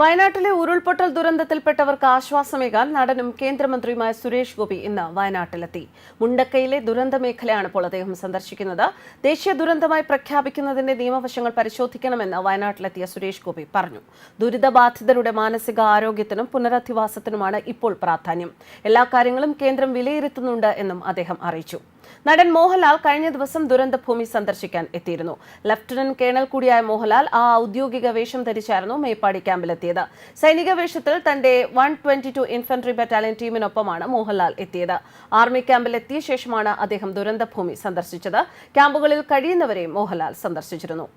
വയനാട്ടിലെ ഉരുൾപൊട്ടൽ ദുരന്തത്തിൽപ്പെട്ടവർക്ക് ആശ്വാസമേകാൻ നടനും കേന്ദ്രമന്ത്രിയുമായ സുരേഷ് ഗോപി ഇന്ന് വയനാട്ടിലെത്തി. മുണ്ടക്കയിലെ ദുരന്ത മേഖലയാണ് ഇപ്പോൾ അദ്ദേഹം സന്ദർശിക്കുന്നത്. ദേശീയ ദുരന്തമായി പ്രഖ്യാപിക്കുന്നതിന്റെ നിയമവശങ്ങൾ പരിശോധിക്കണമെന്ന് വയനാട്ടിലെത്തിയ സുരേഷ് ഗോപി പറഞ്ഞു. ദുരിതബാധിതരുടെ മാനസിക ആരോഗ്യത്തിനും പുനരധിവാസത്തിനുമാണ് ഇപ്പോൾ പ്രാധാന്യം. എല്ലാ കാര്യങ്ങളും കേന്ദ്രം വിലയിരുത്തുന്നുണ്ട് എന്നും അദ്ദേഹം അറിയിച്ചു. നടൻ മോഹൻലാൽ കഴിഞ്ഞ ദിവസം ദുരന്തഭൂമി സന്ദർശിക്കാൻ എത്തിയിരുന്നു. ലഫ്റ്റനന്റ് കേണൽ കൂടിയായ മോഹൻലാൽ ആ ഔദ്യോഗിക വേഷം ധരിച്ചായിരുന്നു മേപ്പാടി ക്യാമ്പിലെത്തിയത്. സൈനിക വേഷത്തിൽ തന്റെ one twenty two infantry battalion ടീമിനൊപ്പമാണ് Mohanlal എത്തിയത്. ആർമി ക്യാമ്പിൽ എത്തിയ ശേഷമാണ് അദ്ദേഹം ദുരന്തഭൂമി സന്ദർശിച്ചത്. ക്യാമ്പുകളിൽ കഴിയുന്നവരെയും മോഹൻലാൽ സന്ദർശിച്ചിരുന്നു.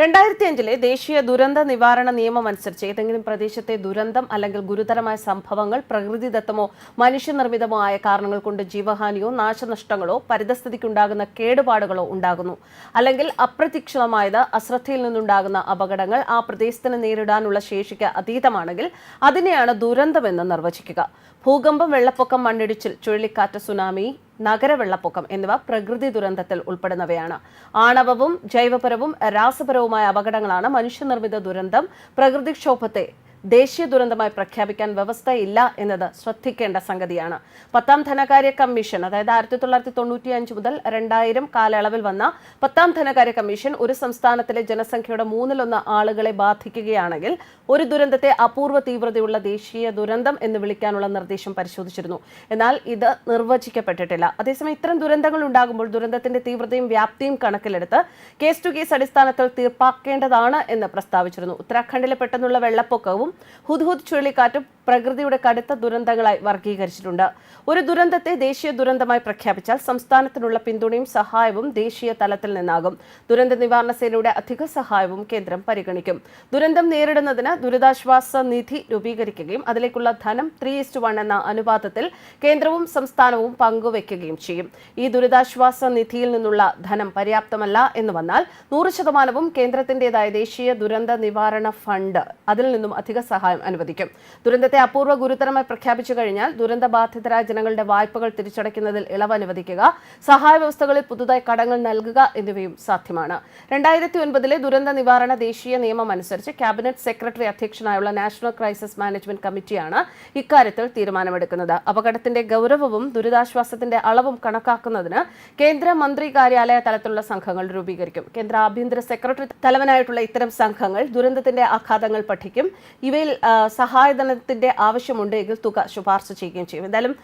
രണ്ടായിരത്തി അഞ്ചിലെ ദേശീയ ദുരന്ത നിവാരണ നിയമം അനുസരിച്ച് ഏതെങ്കിലും പ്രദേശത്തെ ദുരന്തം അല്ലെങ്കിൽ ഗുരുതരമായ സംഭവങ്ങൾ പ്രകൃതിദത്തമോ മനുഷ്യനിർമ്മിതമോ ആയ കാരണങ്ങൾ കൊണ്ട് ജീവഹാനിയോ നാശനഷ്ടങ്ങളോ പരിതസ്ഥിതിക്കുണ്ടാകുന്ന കേടുപാടുകളോ ഉണ്ടാകുന്നു. അല്ലെങ്കിൽ അപ്രതീക്ഷിതമായത് അശ്രദ്ധയിൽ നിന്നുണ്ടാകുന്ന അപകടങ്ങൾ ആ പ്രദേശത്തിന് നേരിടാനുള്ള ശേഷിക്ക് അതീതമാണെങ്കിൽ അതിനെയാണ് ദുരന്തമെന്ന് നിർവചിക്കുക. ഭൂകമ്പം വെള്ളപ്പൊക്കം മണ്ണിടിച്ചിൽ ചുഴലിക്കാറ്റ് സുനാമി നഗരവെള്ളപ്പൊക്കം എന്നിവ പ്രകൃതി ദുരന്തത്തിൽ ഉൾപ്പെടുന്നവയാണ്. ആണവവും ജൈവപരവും രാസപരവുമായ അപകടങ്ങളാണ് മനുഷ്യനിർമ്മിത ദുരന്തം പ്രകൃതിക്ഷോഭത്തെ ദേശീയ ദുരന്തമായി പ്രഖ്യാപിക്കാൻ വ്യവസ്ഥയില്ല എന്നത് ശ്രദ്ധിക്കേണ്ട സംഗതിയാണ്. പത്താം ധനകാര്യ കമ്മീഷൻ അതായത് ആയിരത്തി തൊള്ളായിരത്തി തൊണ്ണൂറ്റി അഞ്ച് മുതൽ രണ്ടായിരം കാലയളവിൽ വന്ന പത്താം ധനകാര്യ കമ്മീഷൻ ഒരു സംസ്ഥാനത്തിലെ ജനസംഖ്യയുടെ മൂന്നിലൊന്ന് ആളുകളെ ബാധിക്കുകയാണെങ്കിൽ ഒരു ദുരന്തത്തെ അപൂർവ തീവ്രതയുള്ള ദേശീയ ദുരന്തം എന്ന് വിളിക്കാനുള്ള നിർദ്ദേശം പരിശോധിച്ചിരുന്നു. എന്നാൽ ഇത് നിർവചിക്കപ്പെട്ടിട്ടില്ല. അതേസമയം ഇത്തരം ദുരന്തങ്ങൾ ഉണ്ടാകുമ്പോൾ ദുരന്തത്തിന്റെ തീവ്രതയും വ്യാപ്തിയും കണക്കിലെടുത്ത് കേസ് ടു കേസ് അടിസ്ഥാനത്തിൽ തീർപ്പാക്കേണ്ടതാണ് എന്ന് പ്രസ്താവിച്ചിരുന്നു. ഉത്തരാഖണ്ഡിലെ പെട്ടെന്നുള്ള വെള്ളപ്പൊക്കവും ഹുദ്ഹുദ് ചുഴലിക്കാറ്റും പ്രകൃതിയുടെ കടുത്ത ദുരന്തങ്ങളായി വർഗീകരിച്ചിട്ടുണ്ട് ഒരു ദുരന്തത്തെ ദേശീയ ദുരന്തമായി പ്രഖ്യാപിച്ചാൽ സംസ്ഥാനത്തിനുള്ള പിന്തുണയും സഹായവും ദേശീയ തലത്തിൽ നിന്നാകും. ദുരന്ത നിവാരണ സേനയുടെ അധിക സഹായവും കേന്ദ്രം പരിഗണിക്കും. ദുരന്തം നേരിടുന്നതിന് ദുരിതാശ്വാസ നിധി രൂപീകരിക്കുകയും അതിലേക്കുള്ള ധനം ത്രീ ഇസ്റ്റ് വൺ എന്ന അനുപാതത്തിൽ കേന്ദ്രവും സംസ്ഥാനവും പങ്കുവയ്ക്കുകയും ചെയ്യും. ഈ ദുരിതാശ്വാസ നിധിയിൽ നിന്നുള്ള ധനം പര്യാപ്തമല്ല എന്ന് വന്നാൽ നൂറ് ശതമാനവും കേന്ദ്രത്തിന്റേതായ ദേശീയ ദുരന്ത നിവാരണ ഫണ്ട് അതിൽ നിന്നും അധിക സഹായം അനുവദിക്കും. ദുരന്തത്തെ അപൂർവ ഗുരുതരമായി പ്രഖ്യാപിച്ചു കഴിഞ്ഞാൽ ദുരന്ത ബാധിതരായ ജനങ്ങളുടെ വായ്പകൾ തിരിച്ചടയ്ക്കുന്നതിൽ ഇളവ് അനുവദിക്കുക സഹായ വ്യവസ്ഥകളിൽ പുതുതായി കടങ്ങൾ നൽകുക എന്നിവയും സാധ്യമാണ്. രണ്ടായിരത്തി ഒൻപതിലെ ദുരന്ത നിവാരണ ദേശീയ നിയമം അനുസരിച്ച് ക്യാബിനറ്റ് സെക്രട്ടറി അധ്യക്ഷനായുള്ള നാഷണൽ ക്രൈസിസ് മാനേജ്മെന്റ് കമ്മിറ്റിയാണ് ഇക്കാര്യത്തിൽ തീരുമാനമെടുക്കുന്നത്. അപകടത്തിന്റെ ഗൗരവവും ദുരിതാശ്വാസത്തിന്റെ അളവും കണക്കാക്കുന്നതിന് കേന്ദ്ര മന്ത്രി കാര്യാലയ തലത്തിലുള്ള സംഘങ്ങൾ രൂപീകരിക്കും. കേന്ദ്ര ആഭ്യന്തര സെക്രട്ടറി തലവനായിട്ടുള്ള ഇത്തരം സംഘങ്ങൾ ദുരന്തത്തിന്റെ ആഘാതങ്ങൾ പഠിക്കും. ഇവയിൽ സഹായധനത്തിന്റെ ആവശ്യമുണ്ട് ആവശ്യമുണ്ടെങ്കിൽ തുക ശുപാർശ ചെയ്യുകയും ചെയ്യും. എന്തായാലും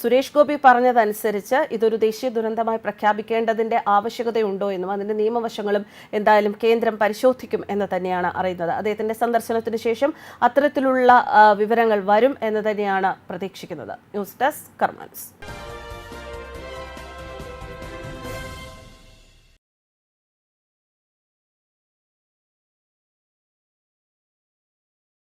സുരേഷ് ഗോപി പറഞ്ഞതനുസരിച്ച് ഇതൊരു ദേശീയ ദുരന്തമായി പ്രഖ്യാപിക്കേണ്ടതിന്റെ ആവശ്യകതയുണ്ടോ എന്നും അതിന്റെ നിയമവശങ്ങളും എന്തായാലും കേന്ദ്രം പരിശോധിക്കും എന്ന് തന്നെയാണ് അറിയുന്നത്. അദ്ദേഹത്തിന്റെ സന്ദർശനത്തിന് ശേഷം അത്തരത്തിലുള്ള വിവരങ്ങൾ വരും എന്ന് തന്നെയാണ് പ്രതീക്ഷിക്കുന്നത്. News desk കർമാൻസ്